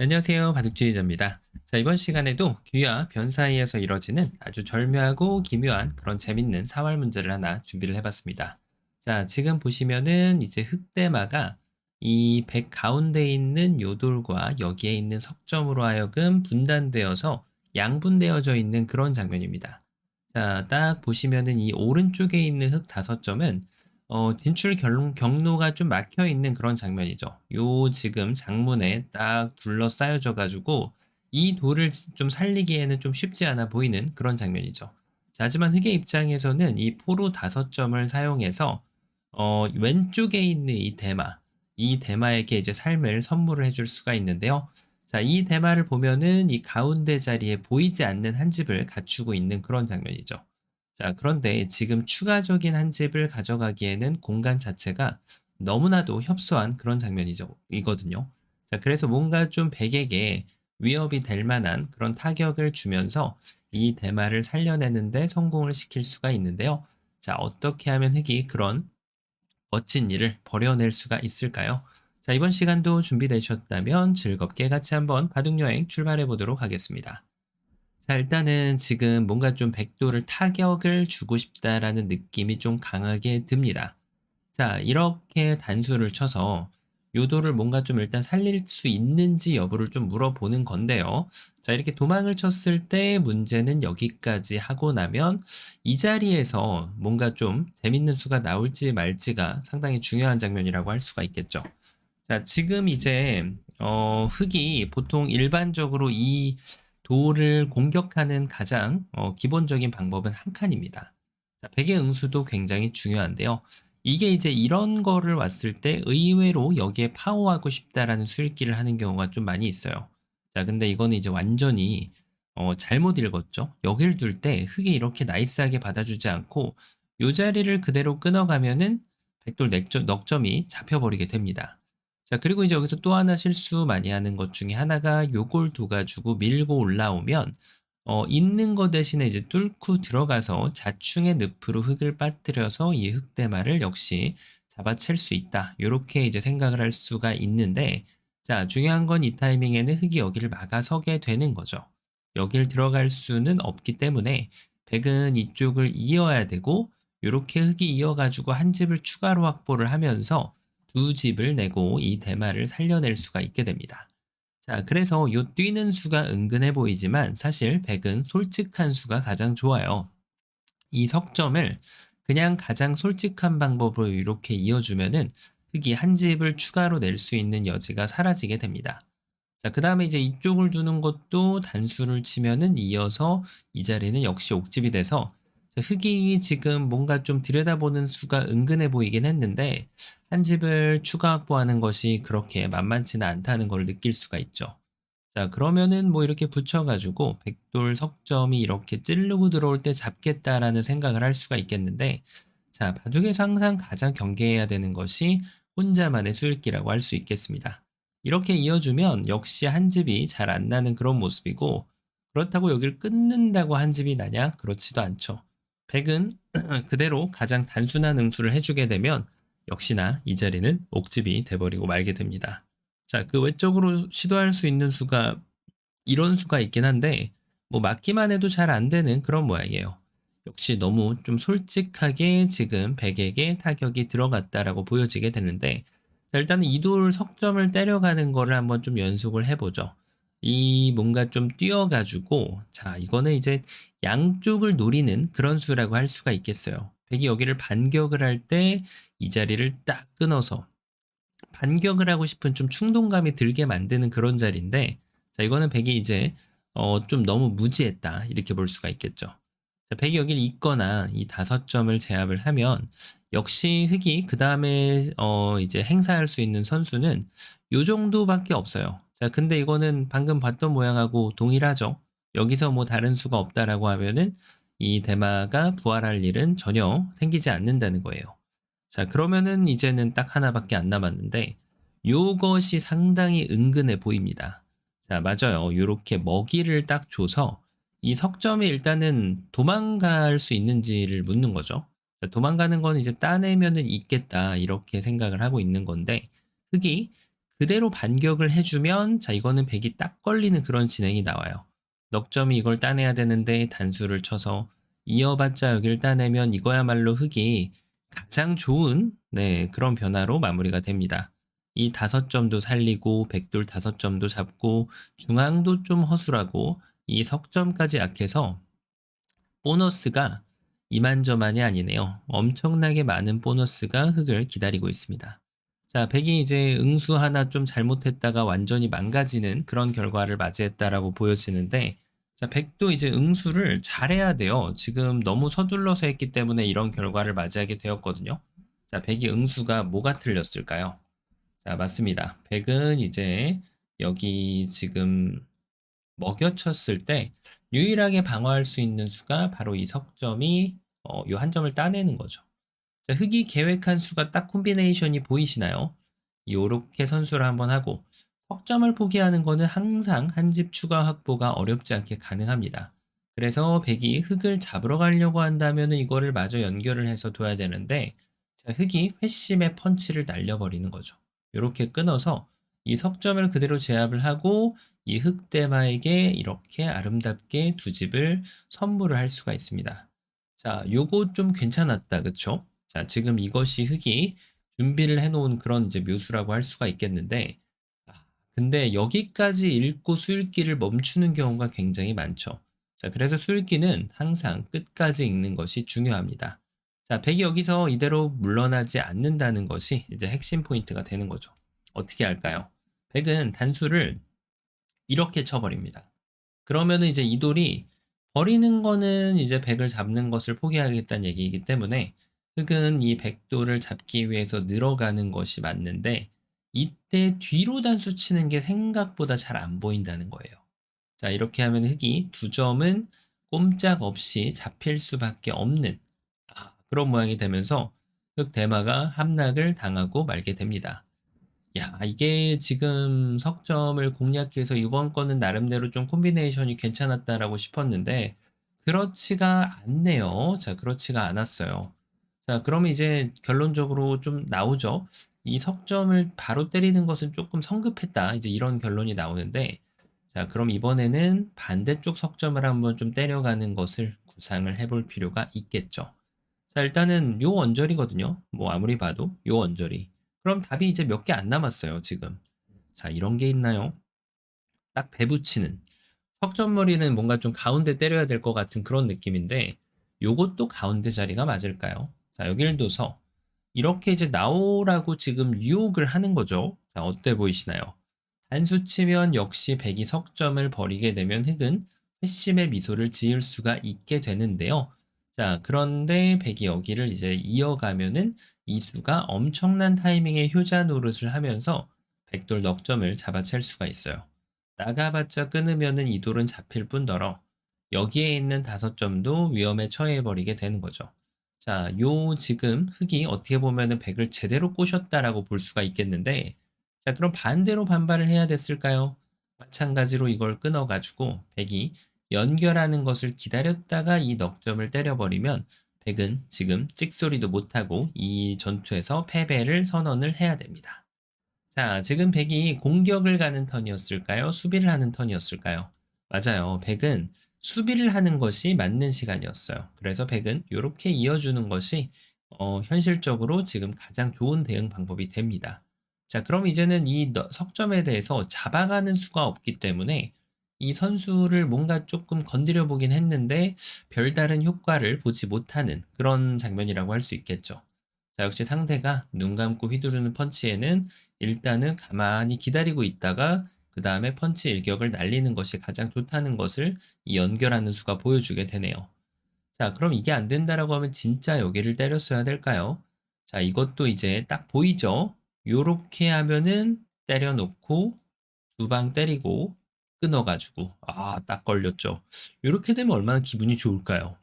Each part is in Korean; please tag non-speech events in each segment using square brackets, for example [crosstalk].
안녕하세요. 바둑주의자입니다. 자, 이번 시간에도 귀와 변 사이에서 이뤄지는 아주 절묘하고 기묘한 그런 재밌는 사활 문제를 하나 준비를 해봤습니다. 자, 지금 보시면은 이제 흑대마가 이 백 가운데 있는 요돌과 여기에 있는 석점으로 하여금 분단되어서 양분되어져 있는 그런 장면입니다. 자, 딱 보시면은 이 오른쪽에 있는 흑 다섯 점은 어, 진출 결, 경로가 좀 막혀 있는 그런 장면이죠. 요 지금 장문에 딱 둘러싸여져 가지고 이 돌을 좀 살리기에는 좀 쉽지 않아 보이는 그런 장면이죠. 자, 하지만 흑의 입장에서는 이 포로 다섯 점을 사용해서 어, 왼쪽에 있는 이 대마, 이 대마에게 이제 삶을 선물을 해줄 수가 있는데요. 자, 이 대마를 보면은 이 가운데 자리에 보이지 않는 한 집을 갖추고 있는 그런 장면이죠. 자, 그런데 지금 추가적인 한 집을 가져가기에는 공간 자체가 너무나도 협소한 그런 장면이죠. 이거든요. 자, 그래서 뭔가 좀 백에게 위협이 될 만한 그런 타격을 주면서 이 대마를 살려내는데 성공을 시킬 수가 있는데요. 자, 어떻게 하면 흑이 그런 멋진 일을 벌여낼 수가 있을까요? 자, 이번 시간도 준비되셨다면 즐겁게 같이 한번 바둑여행 출발해 보도록 하겠습니다. 자, 일단은 지금 뭔가 좀 백도를 타격을 주고 싶다라는 느낌이 좀 강하게 듭니다. 자, 이렇게 단수를 쳐서 요도를 뭔가 좀 일단 살릴 수 있는지 여부를 좀 물어보는 건데요. 자, 이렇게 도망을 쳤을 때 문제는 여기까지 하고 나면 이 자리에서 뭔가 좀 재밌는 수가 나올지 말지가 상당히 중요한 장면이라고 할 수가 있겠죠. 자, 지금 이제 어, 흑이 보통 일반적으로 이 도를 공격하는 가장 어, 기본적인 방법은 한 칸입니다. 자, 백의 응수도 굉장히 중요한데요. 이게 이제 이런 거를 왔을 때 의외로 여기에 파워하고 싶다라는 수일기를 하는 경우가 좀 많이 있어요. 자, 근데 이거는 이제 완전히 어, 잘못 읽었죠. 여길 둘때 흑이 이렇게 나이스하게 받아주지 않고 요 자리를 그대로 끊어가면은 백돌 넉점, 넉점이 잡혀버리게 됩니다. 자, 그리고 이제 여기서 또 하나 실수 많이 하는 것 중에 하나가 요걸 둬가지고 밀고 올라오면 어, 있는 거 대신에 이제 뚫고 들어가서 자충의 늪으로 흙을 빠뜨려서 이 흙대마를 역시 잡아챌 수 있다. 이렇게 이제 생각을 할 수가 있는데 자, 중요한 건 이 타이밍에는 흙이 여기를 막아서게 되는 거죠. 여길 들어갈 수는 없기 때문에 백은 이쪽을 이어야 되고 이렇게 흙이 이어가지고 한 집을 추가로 확보를 하면서 두 집을 내고 이 대마를 살려낼 수가 있게 됩니다. 자, 그래서 요 뛰는 수가 은근해 보이지만 사실 100은 솔직한 수가 가장 좋아요. 이 석점을 그냥 가장 솔직한 방법으로 이렇게 이어주면은 흑이 한 집을 추가로 낼 수 있는 여지가 사라지게 됩니다. 자, 그 다음에 이제 이쪽을 두는 것도 단수를 치면은 이어서 이 자리는 역시 옥집이 돼서 흑이 지금 뭔가 좀 들여다보는 수가 은근해 보이긴 했는데 한 집을 추가 확보하는 것이 그렇게 만만치는 않다는 걸 느낄 수가 있죠. 자 그러면은 뭐 이렇게 붙여가지고 백돌 석점이 이렇게 찌르고 들어올 때 잡겠다라는 생각을 할 수가 있겠는데 자 바둑에서 항상 가장 경계해야 되는 것이 혼자만의 수일기라고 할 수 있겠습니다. 이렇게 이어주면 역시 한 집이 잘 안 나는 그런 모습이고 그렇다고 여기를 끊는다고 한 집이 나냐? 그렇지도 않죠. 100은 [clears throat] 그대로 가장 단순한 응수를 해주게 되면 역시나 이 자리는 옥집이 돼버리고 말게 됩니다. 자, 그 외적으로 시도할 수 있는 수가 이런 수가 있긴 한데 뭐 맞기만 해도 잘 안 되는 그런 모양이에요. 역시 너무 좀 솔직하게 지금 100에게 타격이 들어갔다라고 보여지게 되는데 자, 일단은 이돌 석점을 때려가는 거를 한번 좀 연습을 해보죠. 이 뭔가 좀 뛰어가지고 자 이거는 이제 양쪽을 노리는 그런 수라고 할 수가 있겠어요. 백이 여기를 반격을 할 때 이 자리를 딱 끊어서 반격을 하고 싶은 좀 충동감이 들게 만드는 그런 자리인데 자 이거는 백이 이제 어, 좀 너무 무지했다 이렇게 볼 수가 있겠죠. 자, 백이 여기를 있거나 이 다섯 점을 제압을 하면 역시 흑이 그 다음에 어, 이제 행사할 수 있는 선수는 요 정도밖에 없어요. 자, 근데 이거는 방금 봤던 모양하고 동일하죠. 여기서 뭐 다른 수가 없다라고 하면은 이 대마가 부활할 일은 전혀 생기지 않는다는 거예요. 자, 그러면은 이제는 딱 하나밖에 안 남았는데 요것이 상당히 은근해 보입니다. 자, 맞아요. 요렇게 먹이를 딱 줘서 이 석점이 일단은 도망갈 수 있는지를 묻는 거죠. 자, 도망가는 건 이제 따내면은 있겠다 이렇게 생각을 하고 있는 건데 흙이 그대로 반격을 해주면 자 이거는 백이 딱 걸리는 그런 진행이 나와요. 넉점이 이걸 따내야 되는데 단수를 쳐서 이어봤자 여기를 따내면 이거야말로 흑이 가장 좋은 네, 그런 변화로 마무리가 됩니다. 이 다섯 점도 살리고 백돌 다섯 점도 잡고 중앙도 좀 허술하고 이 석점까지 약해서 보너스가 이만저만이 아니네요. 엄청나게 많은 보너스가 흑을 기다리고 있습니다. 자, 백이 이제 응수 하나 좀 잘못했다가 완전히 망가지는 그런 결과를 맞이했다라고 보여지는데 자, 백도 이제 응수를 잘해야 돼요. 지금 너무 서둘러서 했기 때문에 이런 결과를 맞이하게 되었거든요. 자, 백이 응수가 뭐가 틀렸을까요? 자, 맞습니다. 백은 이제 여기 지금 먹여쳤을 때 유일하게 방어할 수 있는 수가 바로 이 석점이 어, 요 한 점을 따내는 거죠. 자, 흑이 계획한 수가 딱 콤비네이션이 보이시나요? 요렇게 선수를 한번 하고 석점을 포기하는 거는 항상 한 집 추가 확보가 어렵지 않게 가능합니다. 그래서 백이 흑을 잡으러 가려고 한다면 이거를 마저 연결을 해서 둬야 되는데 자, 흑이 회심의 펀치를 날려버리는 거죠. 이렇게 끊어서 이 석점을 그대로 제압을 하고 이 흑대마에게 이렇게 아름답게 두 집을 선물을 할 수가 있습니다. 자, 요거 좀 괜찮았다. 그쵸? 자, 지금 이것이 흑이 준비를 해놓은 그런 이제 묘수라고 할 수가 있겠는데, 아, 근데 여기까지 읽고 수읽기를 멈추는 경우가 굉장히 많죠. 자, 그래서 수읽기는 항상 끝까지 읽는 것이 중요합니다. 자, 백이 여기서 이대로 물러나지 않는다는 것이 이제 핵심 포인트가 되는 거죠. 어떻게 할까요? 백은 단수를 이렇게 쳐버립니다. 그러면은 이제 이 돌이 버리는 거는 이제 백을 잡는 것을 포기하겠다는 얘기이기 때문에 흑은 이 백돌을 잡기 위해서 늘어가는 것이 맞는데 이때 뒤로 단수 치는 게 생각보다 잘 안 보인다는 거예요. 자, 이렇게 하면 흑이 두 점은 꼼짝없이 잡힐 수밖에 없는 아, 그런 모양이 되면서 흑 대마가 함락을 당하고 말게 됩니다. 야, 이게 지금 석점을 공략해서 이번 거는 나름대로 좀 콤비네이션이 괜찮았다라고 싶었는데 그렇지가 않네요. 자, 그렇지가 않았어요. 자, 그러면 이제 결론적으로 좀 나오죠. 이 석점을 바로 때리는 것은 조금 성급했다. 이제 이런 결론이 나오는데 자, 그럼 이번에는 반대쪽 석점을 한번 좀 때려가는 것을 구상을 해볼 필요가 있겠죠. 자, 일단은 요 언저리거든요. 뭐 아무리 봐도 요 언저리. 그럼 답이 이제 몇 개 안 남았어요, 지금. 자, 이런 게 있나요? 딱 배붙이는. 석점머리는 뭔가 좀 가운데 때려야 될 것 같은 그런 느낌인데, 요것도 가운데 자리가 맞을까요? 자, 여기를 둬서 이렇게 이제 나오라고 지금 유혹을 하는 거죠. 자, 어때 보이시나요? 단수 치면 역시 백이 석점을 버리게 되면 흑은 회심의 미소를 지을 수가 있게 되는데요. 자, 그런데 백이 여기를 이제 이어가면은 이수가 엄청난 타이밍의 효자 노릇을 하면서 백돌 넉점을 잡아챌 수가 있어요. 나가봤자 끊으면은 이 돌은 잡힐 뿐더러 여기에 있는 다섯 점도 위험에 처해버리게 되는 거죠. 자, 요 지금 흑이 어떻게 보면은 백을 제대로 꼬셨다라고 볼 수가 있겠는데, 자, 그럼 반대로 반발을 해야 됐을까요? 마찬가지로 이걸 끊어가지고 백이 연결하는 것을 기다렸다가 이 넉점을 때려버리면 백은 지금 찍소리도 못하고 이 전투에서 패배를 선언을 해야 됩니다. 자, 지금 백이 공격을 가는 턴이었을까요? 수비를 하는 턴이었을까요? 맞아요. 백은 수비를 하는 것이 맞는 시간이었어요. 그래서 백은 이렇게 이어주는 것이 어, 현실적으로 지금 가장 좋은 대응 방법이 됩니다. 자, 그럼 이제는 이 석점에 대해서 잡아가는 수가 없기 때문에 이 선수를 뭔가 조금 건드려 보긴 했는데 별다른 효과를 보지 못하는 그런 장면이라고 할 수 있겠죠. 자, 역시 상대가 눈 감고 휘두르는 펀치에는 일단은 가만히 기다리고 있다가 그 다음에 펀치 일격을 날리는 것이 가장 좋다는 것을 이 연결하는 수가 보여주게 되네요. 자, 그럼 이게 안 된다라고 하면 진짜 여기를 때렸어야 될까요? 자, 이것도 이제 딱 보이죠? 요렇게 하면은 때려놓고 두 방 때리고 끊어가지고 아 딱 걸렸죠. 이렇게 되면 얼마나 기분이 좋을까요?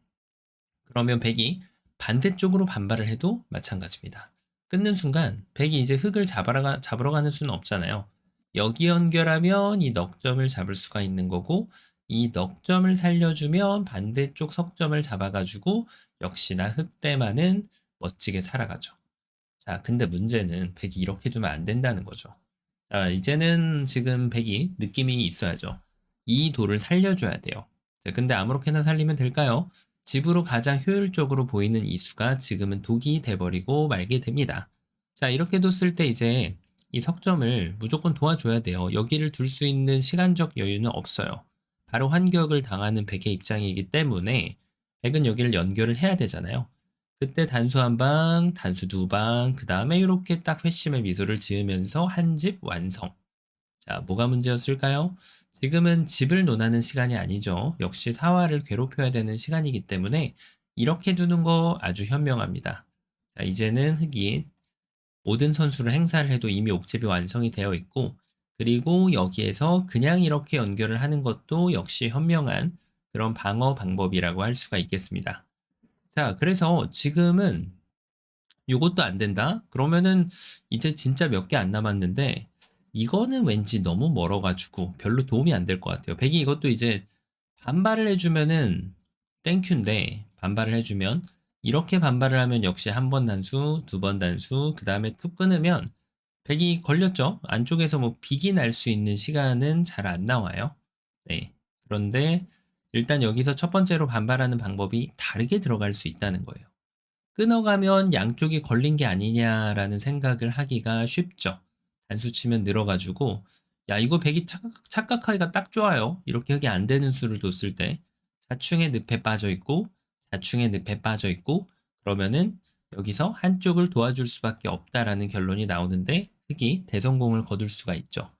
그러면 백이 반대쪽으로 반발을 해도 마찬가지입니다. 끊는 순간 백이 이제 흙을 잡아가, 잡으러 가는 수는 없잖아요. 여기 연결하면 이 넉점을 잡을 수가 있는 거고 이 넉점을 살려주면 반대쪽 석점을 잡아가지고 역시나 흑대만은 멋지게 살아가죠. 자, 근데 문제는 백이 이렇게 두면 안 된다는 거죠. 자, 이제는 지금 백이 느낌이 있어야죠. 이 돌을 살려줘야 돼요. 자, 근데 아무렇게나 살리면 될까요? 집으로 가장 효율적으로 보이는 이 수가 지금은 독이 돼버리고 말게 됩니다. 자, 이렇게 뒀을 때 이제 이 석점을 무조건 도와줘야 돼요. 여기를 둘 수 있는 시간적 여유는 없어요. 바로 환격을 당하는 백의 입장이기 때문에 백은 여기를 연결을 해야 되잖아요. 그때 단수 한 방, 단수 두 방, 그 다음에 이렇게 딱 회심의 미소를 지으면서 한 집 완성. 자, 뭐가 문제였을까요? 지금은 집을 논하는 시간이 아니죠. 역시 사화를 괴롭혀야 되는 시간이기 때문에 이렇게 두는 거 아주 현명합니다. 자, 이제는 흑이 모든 선수를 행사를 해도 이미 옥집이 완성이 되어 있고 그리고 여기에서 그냥 이렇게 연결을 하는 것도 역시 현명한 그런 방어 방법이라고 할 수가 있겠습니다. 자, 그래서 지금은 요것도 안 된다? 그러면은 이제 진짜 몇 개 안 남았는데 이거는 왠지 너무 멀어가지고 별로 도움이 안 될 것 같아요. 백이 이것도 이제 반발을 해주면은 땡큐인데 반발을 해주면 이렇게 반발을 하면 역시 한 번 단수, 두 번 단수, 그 다음에 툭 끊으면 백이 걸렸죠? 안쪽에서 뭐 빅이 날 수 있는 시간은 잘 안 나와요. 네. 그런데 일단 여기서 첫 번째로 반발하는 방법이 다르게 들어갈 수 있다는 거예요. 끊어가면 양쪽이 걸린 게 아니냐라는 생각을 하기가 쉽죠. 단수 치면 늘어가지고 야 이거 백이 착각, 착각하기가 딱 좋아요. 이렇게 흙이 안 되는 수를 뒀을 때 자충의 늪에 빠져 있고 자충의 늪에 빠져 있고 그러면은 여기서 한쪽을 도와줄 수밖에 없다라는 결론이 나오는데 흙이 대성공을 거둘 수가 있죠.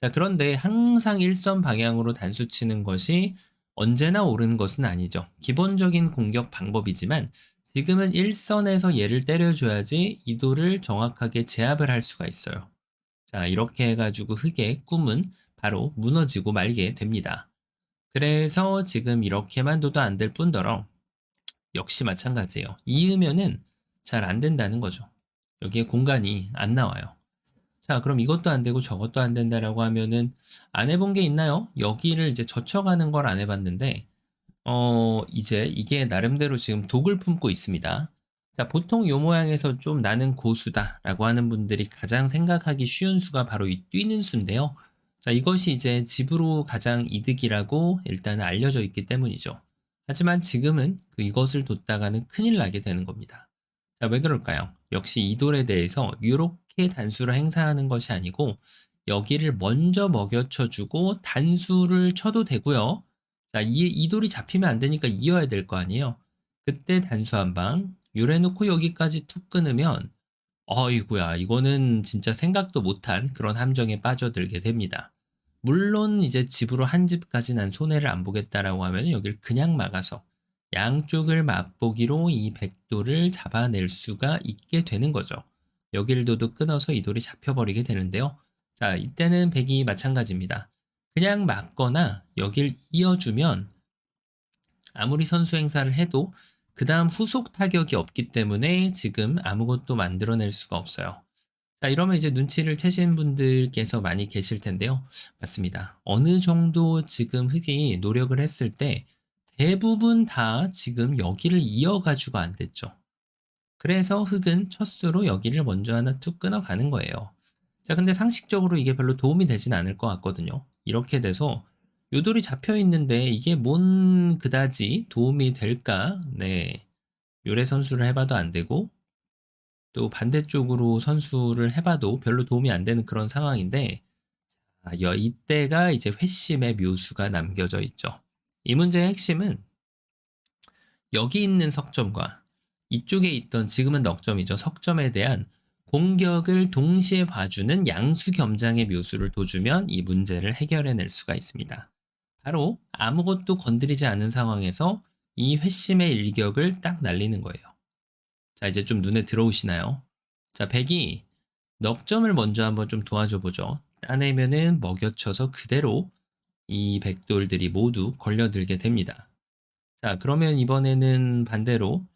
자 그런데 항상 일선 방향으로 단수 치는 것이 언제나 옳은 것은 아니죠. 기본적인 공격 방법이지만 지금은 일선에서 얘를 때려줘야지 이도를 정확하게 제압을 할 수가 있어요. 자, 이렇게 해가지고 흙의 꿈은 바로 무너지고 말게 됩니다. 그래서 지금 이렇게만 둬도 안 될 뿐더러 역시 마찬가지예요. 이으면은 잘 안 된다는 거죠. 여기에 공간이 안 나와요. 자, 그럼 이것도 안 되고 저것도 안 된다라고 하면은 안 해본 게 있나요? 여기를 이제 젖혀가는 걸 안 해봤는데, 어, 이제 이게 나름대로 지금 독을 품고 있습니다. 자, 보통 요 모양에서 좀 나는 고수다라고 하는 분들이 가장 생각하기 쉬운 수가 바로 이 뛰는 수인데요. 자, 이것이 이제 집으로 가장 이득이라고 일단 알려져 있기 때문이죠. 하지만 지금은 그 이것을 뒀다가는 큰일 나게 되는 겁니다. 자, 왜 그럴까요? 역시 이 돌에 대해서 이렇게 단수를 행사하는 것이 아니고 여기를 먼저 먹여쳐주고 단수를 쳐도 되고요. 자, 이, 이 돌이 잡히면 안 되니까 이어야 될 거 아니에요. 그때 단수 한 방, 요래놓고 여기까지 툭 끊으면 어이구야 이거는 진짜 생각도 못한 그런 함정에 빠져들게 됩니다. 물론 이제 집으로 한 집까지 난 손해를 안 보겠다라고 하면 여기를 그냥 막아서 양쪽을 맛보기로 이 백도를 잡아낼 수가 있게 되는 거죠. 여기를 둬도 끊어서 이 돌이 잡혀버리게 되는데요. 자, 이때는 백이 마찬가지입니다. 그냥 막거나 여길 이어주면 아무리 선수 행사를 해도 그 다음 후속 타격이 없기 때문에 지금 아무것도 만들어낼 수가 없어요. 자, 이러면 이제 눈치를 채신 분들께서 많이 계실 텐데요. 맞습니다. 어느 정도 지금 흑이 노력을 했을 때 대부분 다 지금 여기를 이어가지고 안 됐죠. 그래서 흑은 첫 수로 여기를 먼저 하나 툭 끊어가는 거예요. 자, 근데 상식적으로 이게 별로 도움이 되진 않을 것 같거든요. 이렇게 돼서 요돌이 잡혀 있는데 이게 뭔 그다지 도움이 될까? 네. 요래 선수를 해봐도 안 되고 또 반대쪽으로 선수를 해봐도 별로 도움이 안 되는 그런 상황인데 자, 이때가 이제 회심의 묘수가 남겨져 있죠. 이 문제의 핵심은 여기 있는 석점과 이쪽에 있던 지금은 넉점이죠. 석점에 대한 공격을 동시에 봐주는 양수 겸장의 묘수를 둬주면 이 문제를 해결해낼 수가 있습니다. 바로 아무것도 건드리지 않은 상황에서 이 회심의 일격을 딱 날리는 거예요. 자, 이제 좀 눈에 들어오시나요? 자, 백이 넉점을 먼저 한번 좀 도와줘 보죠. 따내면은 먹여쳐서 그대로 이 백돌들이 모두 걸려들게 됩니다. 자, 그러면 이번에는 반대로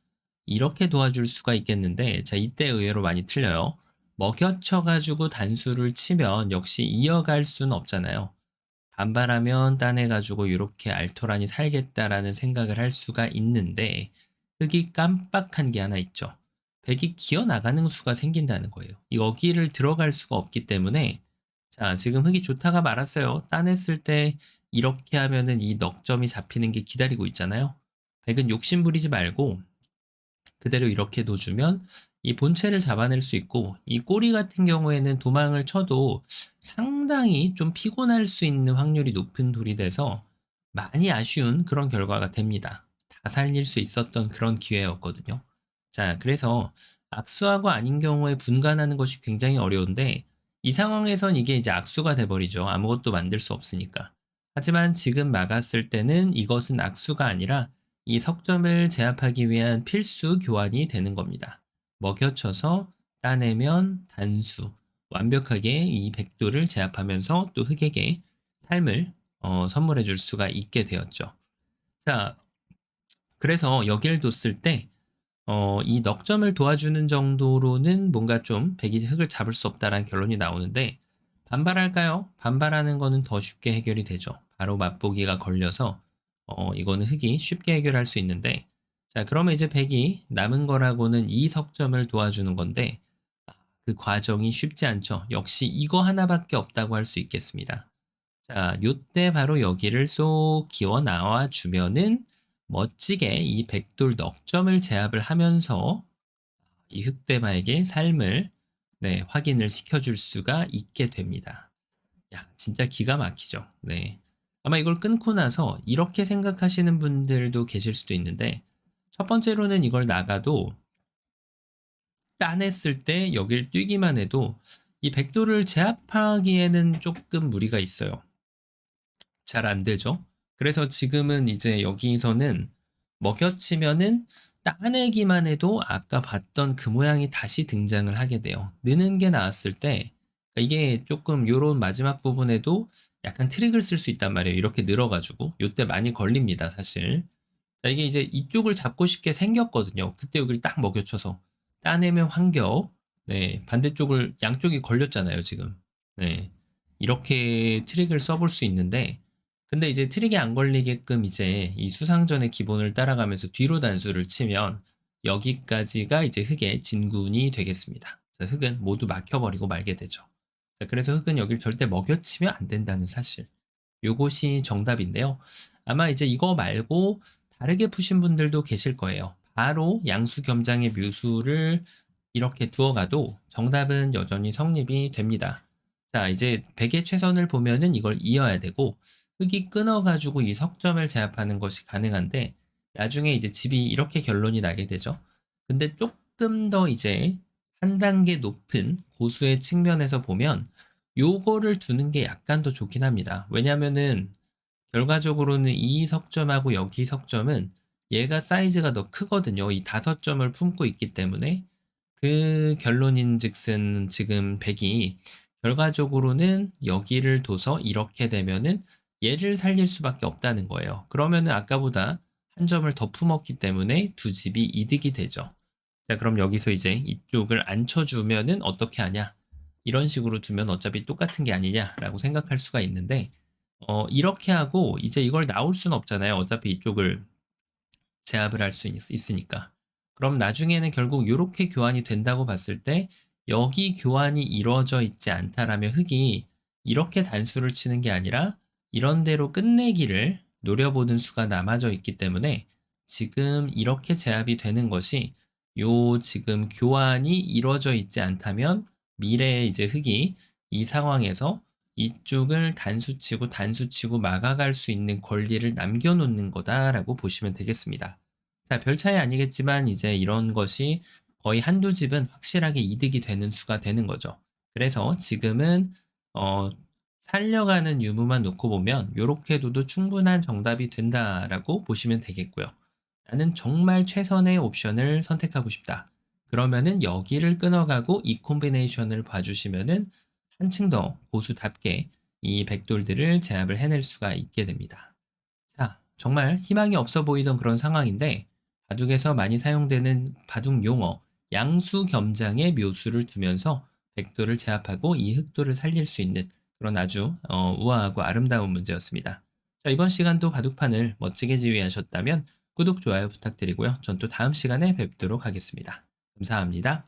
이렇게 도와줄 수가 있겠는데, 자, 이때 의외로 많이 틀려요. 먹여쳐가지고 단수를 치면 역시 이어갈 수는 없잖아요. 반발하면 따내가지고 이렇게 알토란이 살겠다라는 생각을 할 수가 있는데 흙이 깜빡한 게 하나 있죠. 백이 기어 나가는 수가 생긴다는 거예요. 여기를 들어갈 수가 없기 때문에 자, 지금 흙이 좋다가 말았어요. 따냈을 때 이렇게 하면은 이 넉점이 잡히는 게 기다리고 있잖아요. 백은 욕심 부리지 말고 그대로 이렇게 둬주면 이 본체를 잡아낼 수 있고 이 꼬리 같은 경우에는 도망을 쳐도 상당히 좀 피곤할 수 있는 확률이 높은 돌이 돼서 많이 아쉬운 그런 결과가 됩니다. 다 살릴 수 있었던 그런 기회였거든요. 자, 그래서 악수하고 아닌 경우에 분간하는 것이 굉장히 어려운데 이 상황에선 이게 이제 악수가 돼버리죠. 아무것도 만들 수 없으니까. 하지만 지금 막았을 때는 이것은 악수가 아니라 이 석점을 제압하기 위한 필수 교환이 되는 겁니다. 먹여쳐서 따내면 단수, 완벽하게 이 백도를 제압하면서 또 흑에게 삶을 어, 선물해 줄 수가 있게 되었죠. 자, 그래서 여기를 뒀을 때, 어, 이 넉점을 도와주는 정도로는 뭔가 좀 백이 흑을 잡을 수 없다라는 결론이 나오는데, 반발할까요? 반발하는 거는 더 쉽게 해결이 되죠. 바로 맛보기가 걸려서, 어, 이거는 흑이 쉽게 해결할 수 있는데, 자, 그러면 이제 백이 남은 거라고는 이 석점을 도와주는 건데, 아, 그 과정이 쉽지 않죠. 역시 이거 하나밖에 없다고 할 수 있겠습니다. 자, 요때 바로 여기를 쏙 기어 나와 주면은 멋지게 이 백돌 넉점을 제압을 하면서 이 흑대마에게 삶을 네, 확인을 시켜줄 수가 있게 됩니다. 야, 진짜 기가 막히죠. 네. 아마 이걸 끊고 나서 이렇게 생각하시는 분들도 계실 수도 있는데, 첫 번째로는 이걸 나가도 따냈을 때 여길 뛰기만 해도 이 백도를 제압하기에는 조금 무리가 있어요. 잘 안 되죠. 그래서 지금은 이제 여기서는 먹여치면은 따내기만 해도 아까 봤던 그 모양이 다시 등장을 하게 돼요. 느는 게 나왔을 때 그러니까 이게 조금 요런 마지막 부분에도 약간 트릭을 쓸 수 있단 말이에요. 이렇게 늘어가지고 요때 많이 걸립니다, 사실. 자, 이게 이제 이쪽을 잡고 싶게 생겼거든요. 그때 여기를 딱 먹여쳐서 따내면 환경. 네, 반대쪽을 양쪽이 걸렸잖아요, 지금. 네, 이렇게 트릭을 써볼 수 있는데 근데 이제 트릭이 안 걸리게끔 이제 이 수상전의 기본을 따라가면서 뒤로 단수를 치면 여기까지가 이제 흑의 진군이 되겠습니다. 흑은 모두 막혀버리고 말게 되죠. 자, 그래서 흑은 여길 절대 먹여치면 안 된다는 사실. 요것이 정답인데요. 아마 이제 이거 말고 다르게 푸신 분들도 계실 거예요. 바로 양수 겸장의 묘수를 이렇게 두어가도 정답은 여전히 성립이 됩니다. 자, 이제 100의 최선을 보면은 이걸 이어야 되고, 흙이 끊어가지고 이 석점을 제압하는 것이 가능한데, 나중에 이제 집이 이렇게 결론이 나게 되죠. 근데 조금 더 이제 한 단계 높은 고수의 측면에서 보면, 요거를 두는 게 약간 더 좋긴 합니다. 왜냐면은, 결과적으로는 이 석점하고 여기 석점은 얘가 사이즈가 더 크거든요. 이 다섯 점을 품고 있기 때문에 그 결론인 즉슨 지금 100이 결과적으로는 여기를 둬서 이렇게 되면은 얘를 살릴 수밖에 없다는 거예요. 그러면은 아까보다 한 점을 더 품었기 때문에 두 집이 이득이 되죠. 자, 그럼 여기서 이제 이쪽을 안 쳐주면은 어떻게 하냐? 이런 식으로 두면 어차피 똑같은 게 아니냐라고 생각할 수가 있는데, 어, 이렇게 하고 이제 이걸 나올 수는 없잖아요. 어차피 이쪽을 제압을 할 수 있으니까. 그럼 나중에는 결국 이렇게 교환이 된다고 봤을 때 여기 교환이 이루어져 있지 않다라면 흙이 이렇게 단수를 치는 게 아니라 이런 대로 끝내기를 노려보는 수가 남아져 있기 때문에 지금 이렇게 제압이 되는 것이 요 지금 교환이 이루어져 있지 않다면 미래에 이제 흙이 이 상황에서 이쪽을 단수치고 단수치고 막아갈 수 있는 권리를 남겨놓는 거다라고 보시면 되겠습니다. 자, 별 차이 아니겠지만 이제 이런 것이 거의 한두 집은 확실하게 이득이 되는 수가 되는 거죠. 그래서 지금은 어, 살려가는 유무만 놓고 보면 이렇게 둬도 충분한 정답이 된다라고 보시면 되겠고요. 나는 정말 최선의 옵션을 선택하고 싶다. 그러면은 여기를 끊어가고 이 콤비네이션을 봐주시면은 한층 더 고수답게 이 백돌들을 제압을 해낼 수가 있게 됩니다. 자, 정말 희망이 없어 보이던 그런 상황인데 바둑에서 많이 사용되는 바둑 용어 양수 겸장의 묘수를 두면서 백도를 제압하고 이 흑도를 살릴 수 있는 그런 아주 어, 우아하고 아름다운 문제였습니다. 자, 이번 시간도 바둑판을 멋지게 지휘하셨다면 구독, 좋아요 부탁드리고요. 전 또 다음 시간에 뵙도록 하겠습니다. 감사합니다.